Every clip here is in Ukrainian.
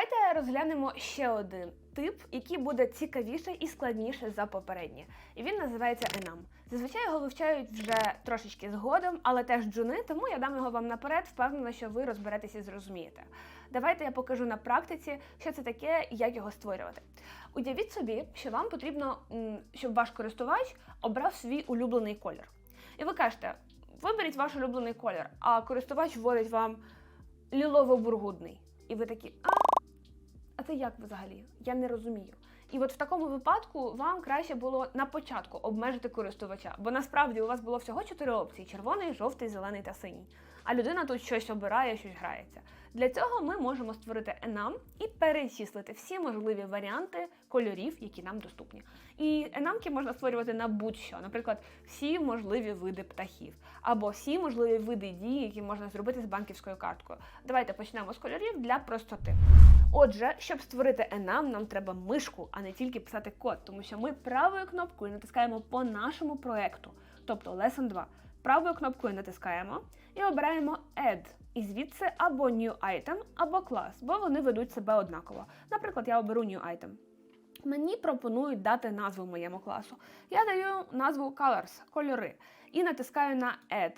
Давайте розглянемо ще один тип, який буде цікавіше і складніше за попереднє. І він називається enum. Зазвичай його вивчають вже трошечки згодом, але теж джуни, тому я дам його вам наперед, впевнена, що ви розберетеся і зрозумієте. Давайте я покажу на практиці, що це таке як його створювати. Уявіть собі, що вам потрібно, щоб ваш користувач обрав свій улюблений колір. І ви кажете, виберіть ваш улюблений колір, а користувач вводить вам лілово-бургудний. І ви такі, а це як взагалі? Я не розумію. І от в такому випадку вам краще було на початку обмежити користувача, бо насправді у вас було всього чотири опції: червоний, жовтий, зелений та синій. А людина тут щось обирає, щось грається. Для цього ми можемо створити enum і перечислити всі можливі варіанти кольорів, які нам доступні. І енамки можна створювати на будь-що, наприклад, всі можливі види птахів, або всі можливі види дій, які можна зробити з банківською карткою. Давайте почнемо з кольорів для простоти. Отже, щоб створити enum, нам треба мишку, а не тільки писати код, тому що ми правою кнопкою натискаємо по нашому проекту, тобто Lesson 2. Правою кнопкою натискаємо і обираємо Add. І звідси або New Item, або клас, бо вони ведуть себе однаково. Наприклад, я оберу New Item. Мені пропонують дати назву моєму класу. Я даю назву Colors, кольори, і натискаю на Add.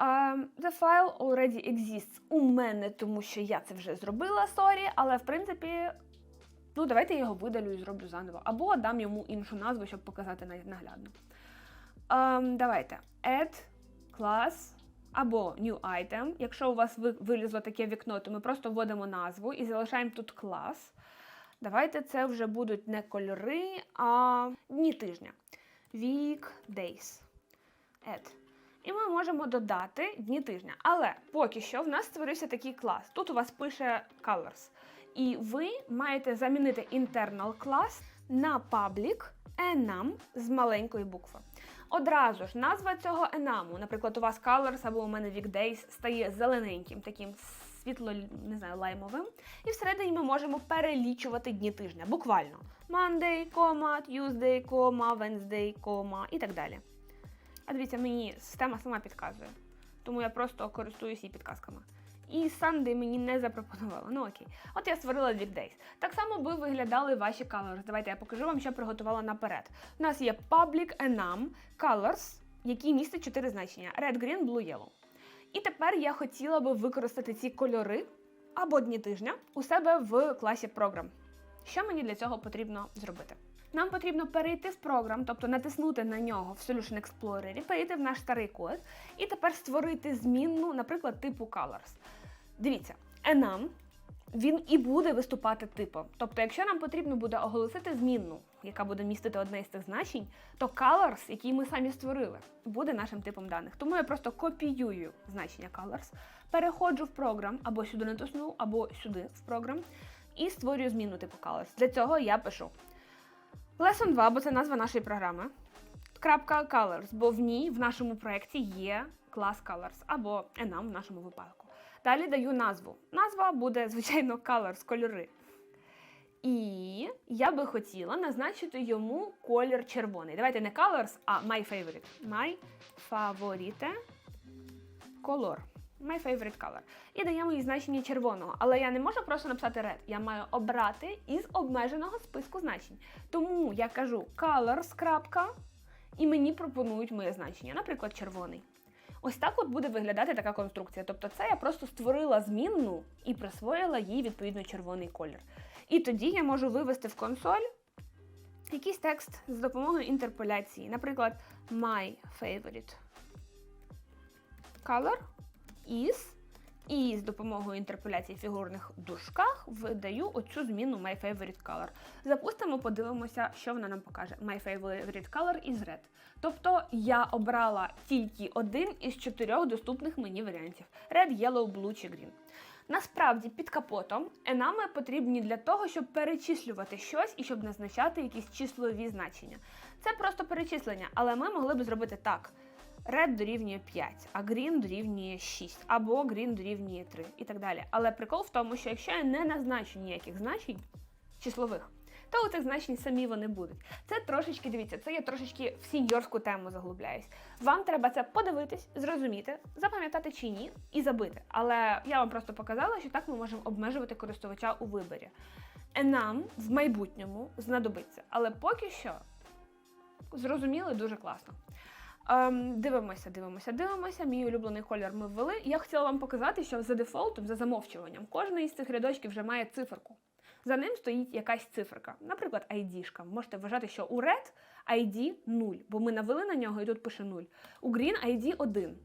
Um, the file already exists у мене, тому що я це вже зробила, сорі, але в принципі, ну давайте я його видалю і зроблю заново. Або дам йому іншу назву, щоб показати наглядно. Um, давайте add class або new item. Якщо у вас вилізло таке вікно, то ми просто вводимо назву і залишаємо тут клас. Давайте це вже будуть не кольори, а дні тижня. Week, days. Add. І ми можемо додати дні тижня. Але поки що в нас створився такий клас. Тут у вас пише colors. І ви маєте замінити internal клас на public enum з маленької букви. Одразу ж назва цього enum, наприклад, у вас colors або у мене weekdays стає зелененьким, таким світло, не знаю, лаймовим. І всередині ми можемо перелічувати дні тижня, буквально. Monday, Tuesday, Wednesday, і так далі. А дивіться, мені система сама підказує. Тому я просто користуюсь її підказками. І Sunday мені не запропонувала. Ну окей. От я створила Weekdays. Так само би виглядали ваші colors. Давайте я покажу вам, що приготувала наперед. У нас є Public Enum Colors, який містить чотири значення: Red, Green, Blue, Yellow. І тепер я хотіла би використати ці кольори або дні тижня у себе в класі Program. Що мені для цього потрібно зробити? Нам потрібно перейти в програм, тобто натиснути на нього в Solution Explorer, перейти в наш старий код і тепер створити змінну, наприклад, типу Colors. Дивіться, enum, він і буде виступати типом. Тобто, якщо нам потрібно буде оголосити змінну, яка буде містити одне із цих значень, то colors, який ми самі створили, буде нашим типом даних. Тому я просто копіюю значення colors, переходжу в програм, або сюди натисну, або сюди в програм, і створюю змінну типу colors. Для цього я пишу Lesson 2, бо це назва нашої програми. Крапка Colors, бо в ній в нашому проєкті є клас Colors або enum в нашому випадку. Далі даю назву. Назва буде, звичайно, Colors, кольори. І я би хотіла назначити йому колір червоний. Давайте не Colors, а My Favorite. My Favorite Color. My favorite color. І даємо їй значення червоного. Але я не можу просто написати red. Я маю обрати із обмеженого списку значень. Тому я кажу colors. крапка, І мені пропонують моє значення, наприклад, червоний. Ось так от буде виглядати така конструкція. Тобто, це я просто створила змінну і присвоїла їй відповідно червоний колір. І тоді я можу вивести в консоль якийсь текст з допомогою інтерполяції. Наприклад, my favorite color is і з допомогою інтерполяції в фігурних дужках видаю оцю зміну My Favorite Color. Запустимо, подивимося, що вона нам покаже. My Favorite Color is red. Тобто я обрала тільки один із чотирьох доступних мені варіантів: Red, Yellow, Blue чи Green. Насправді, під капотом енами потрібні для того, щоб перечислювати щось і щоб назначати якісь числові значення. Це просто перечислення, але ми могли б зробити так. Red дорівнює 5, а Green дорівнює 6, або Green дорівнює 3 і так далі. Але прикол в тому, що якщо я не назначу ніяких значень числових, то у цих значень самі вони будуть. Це трошечки, дивіться, це я трошечки в сіньорську тему заглубляюсь. Вам треба це подивитись, зрозуміти, запам'ятати чи ні, і забити. Але я вам просто показала, що так ми можемо обмежувати користувача у виборі. Е, Нам в майбутньому знадобиться, але поки що зрозуміли дуже класно. Ем, дивимося, дивимося, дивимося. Мій улюблений колір ми ввели. Я хотіла вам показати, що за дефолтом, за замовчуванням, кожний із цих рядочків вже має циферку. За ним стоїть якась циферка, наприклад, ID-шка. Можете вважати, що у Red ID 0, бо ми навели на нього і тут пише 0. У Green ID 1.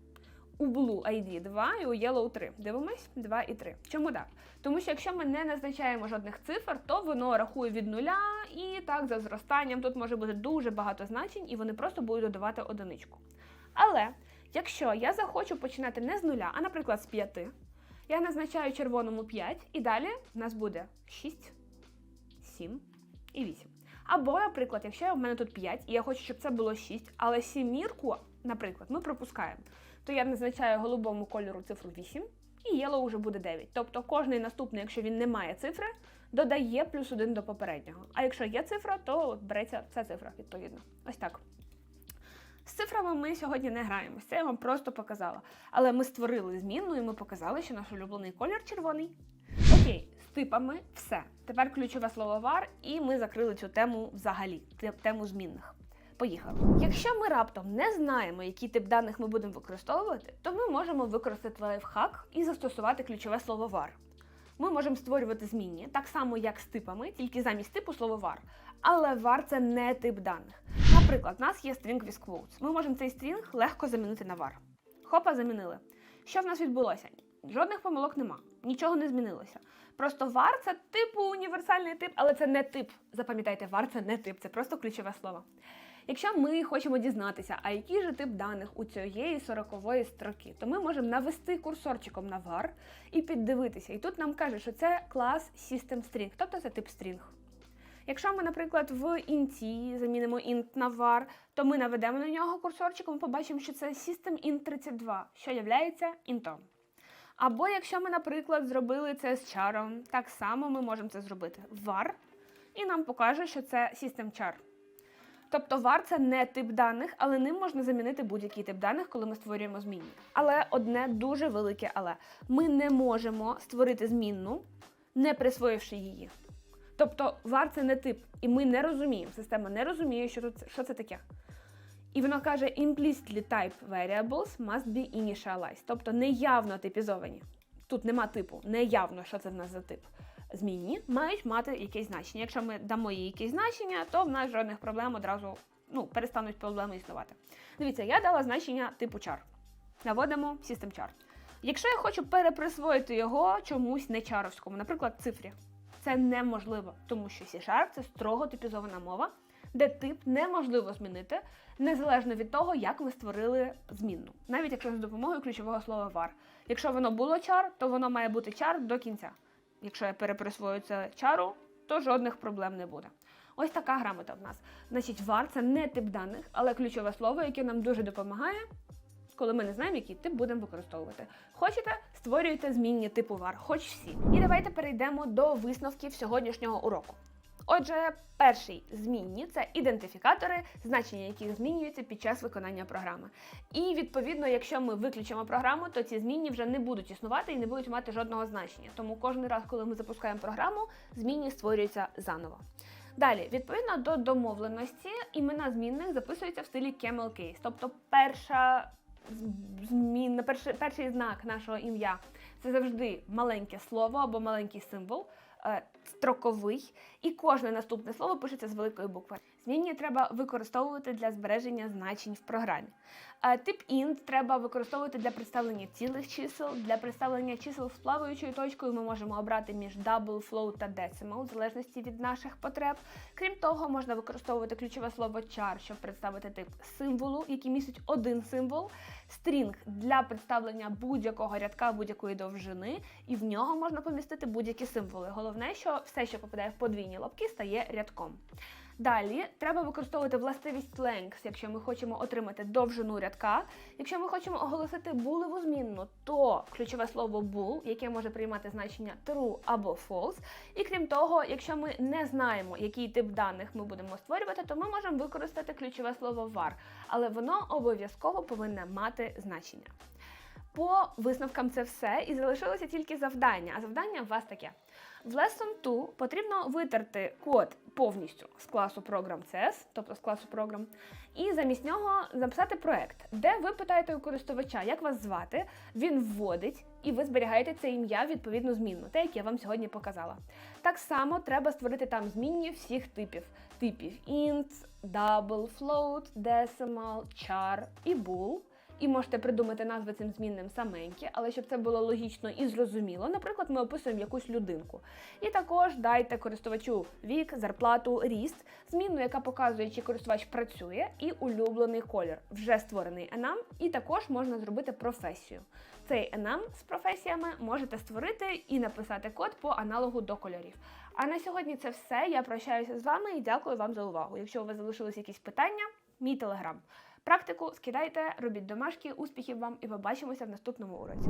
У Blue ID 2 і у Yellow 3. Дивимось 2 і 3. Чому так? Тому що якщо ми не назначаємо жодних цифр, то воно рахує від нуля і так за зростанням тут може бути дуже багато значень, і вони просто будуть додавати одиничку. Але якщо я захочу починати не з нуля, а наприклад з 5, я назначаю червоному 5, і далі в нас буде 6, 7 і 8. Або, наприклад, якщо в мене тут 5, і я хочу, щоб це було 6, але сімірку, наприклад, ми пропускаємо, то я назначаю голубому кольору цифру 8, і yellow вже буде 9. Тобто кожний наступний, якщо він не має цифри, додає плюс 1 до попереднього. А якщо є цифра, то береться ця цифра відповідно. Ось так. З цифрами ми сьогодні не граємося, це я вам просто показала. Але ми створили змінну і ми показали, що наш улюблений колір червоний. Окей, з типами все. Тепер ключове слово var, і ми закрили цю тему взагалі, тему змінних. Поїхали. Якщо ми раптом не знаємо, який тип даних ми будемо використовувати, то ми можемо використати лайфхак і застосувати ключове слово var. Ми можемо створювати змінні, так само як з типами, тільки замість типу слово var. Але var це не тип даних. Наприклад, у нас є string with quotes. Ми можемо цей стрінг легко замінити на var. Хопа, замінили. Що в нас відбулося? Жодних помилок нема, нічого не змінилося. Просто var це типу універсальний тип, але це не тип. Запам'ятайте, var це не тип, це просто ключове слово. Якщо ми хочемо дізнатися, а який же тип даних у цієї сорокової строки, то ми можемо навести курсорчиком на var і піддивитися. І тут нам каже, що це клас System String, тобто це тип string. Якщо ми, наприклад, в int замінимо int на var, то ми наведемо на нього курсорчиком і побачимо, що це System int 32, що є інтом. Або якщо ми, наприклад, зробили це з чаром, так само ми можемо це зробити var, і нам покаже, що це System char. Тобто var це не тип даних, але ним можна замінити будь-який тип даних, коли ми створюємо змінні. Але одне дуже велике але. Ми не можемо створити змінну, не присвоївши її. Тобто var це не тип, і ми не розуміємо, система не розуміє, що, тут, що це таке. І воно каже implicitly type variables must be initialized, тобто неявно типізовані. Тут нема типу, неявно, що це в нас за тип. Змінні мають мати якесь значення. Якщо ми дамо їй якесь значення, то в нас жодних проблем одразу ну, перестануть проблеми існувати. Дивіться, я дала значення типу char. Наводимо system char. Якщо я хочу переприсвоїти його чомусь не чаровському, наприклад, цифрі, це неможливо, тому що C-Sharp – це строго типізована мова, де тип неможливо змінити, незалежно від того, як ви створили змінну, навіть якщо з допомогою ключового слова var. Якщо воно було char, то воно має бути char до кінця. Якщо я переприсвою це чару, то жодних проблем не буде. Ось така грамота в нас. Значить, вар це не тип даних, але ключове слово, яке нам дуже допомагає, коли ми не знаємо, який тип будемо використовувати. Хочете, створюйте змінні типу вар, хоч всі. І давайте перейдемо до висновків сьогоднішнього уроку. Отже, перший змінні це ідентифікатори, значення яких змінюються під час виконання програми. І відповідно, якщо ми виключимо програму, то ці змінні вже не будуть існувати і не будуть мати жодного значення. Тому кожен раз, коли ми запускаємо програму, змінні створюються заново. Далі, відповідно до домовленості, імена змінних записуються в стилі camel case, тобто перша змінна, перший, перший знак нашого ім'я це завжди маленьке слово або маленький символ, е, строковий, і кожне наступне слово пишеться з великої букви. Змінні треба використовувати для збереження значень в програмі. Е, Тип int треба використовувати для представлення цілих чисел. Для представлення чисел з плаваючою точкою ми можемо обрати між double, float та decimal, в залежності від наших потреб. Крім того, можна використовувати ключове слово char, щоб представити тип символу, який містить один символ, стрінг для представлення будь-якого рядка будь-якої довжини, і в нього можна помістити будь-які символи. Головне, що все, що попадає в подвійні лапки, стає рядком. Далі треба використовувати властивість length, якщо ми хочемо отримати довжину рядка. Якщо ми хочемо оголосити булеву змінну, то ключове слово bool, яке може приймати значення true або false. І крім того, якщо ми не знаємо, який тип даних ми будемо створювати, то ми можемо використати ключове слово var, але воно обов'язково повинне мати значення. По висновкам це все, і залишилося тільки завдання. А завдання у вас таке. В Lesson 2 потрібно витерти код повністю з класу Program CS, тобто з класу Program, і замість нього записати проект, де ви питаєте у користувача, як вас звати, він вводить, і ви зберігаєте це ім'я відповідно змінну, те, яке я вам сьогодні показала. Так само треба створити там змінні всіх типів: типів int, double, float, decimal, char і bool. І можете придумати назви цим змінним саменькі, але щоб це було логічно і зрозуміло, наприклад, ми описуємо якусь людинку. І також дайте користувачу вік, зарплату, ріст, змінну, яка показує, чи користувач працює, і улюблений колір, вже створений enum, і також можна зробити професію. Цей enum з професіями можете створити і написати код по аналогу до кольорів. А на сьогодні це все. Я прощаюся з вами і дякую вам за увагу. Якщо у вас залишились якісь питання, мій телеграм. Практику скидайте, робіть домашки, успіхів вам і побачимося в наступному уроці.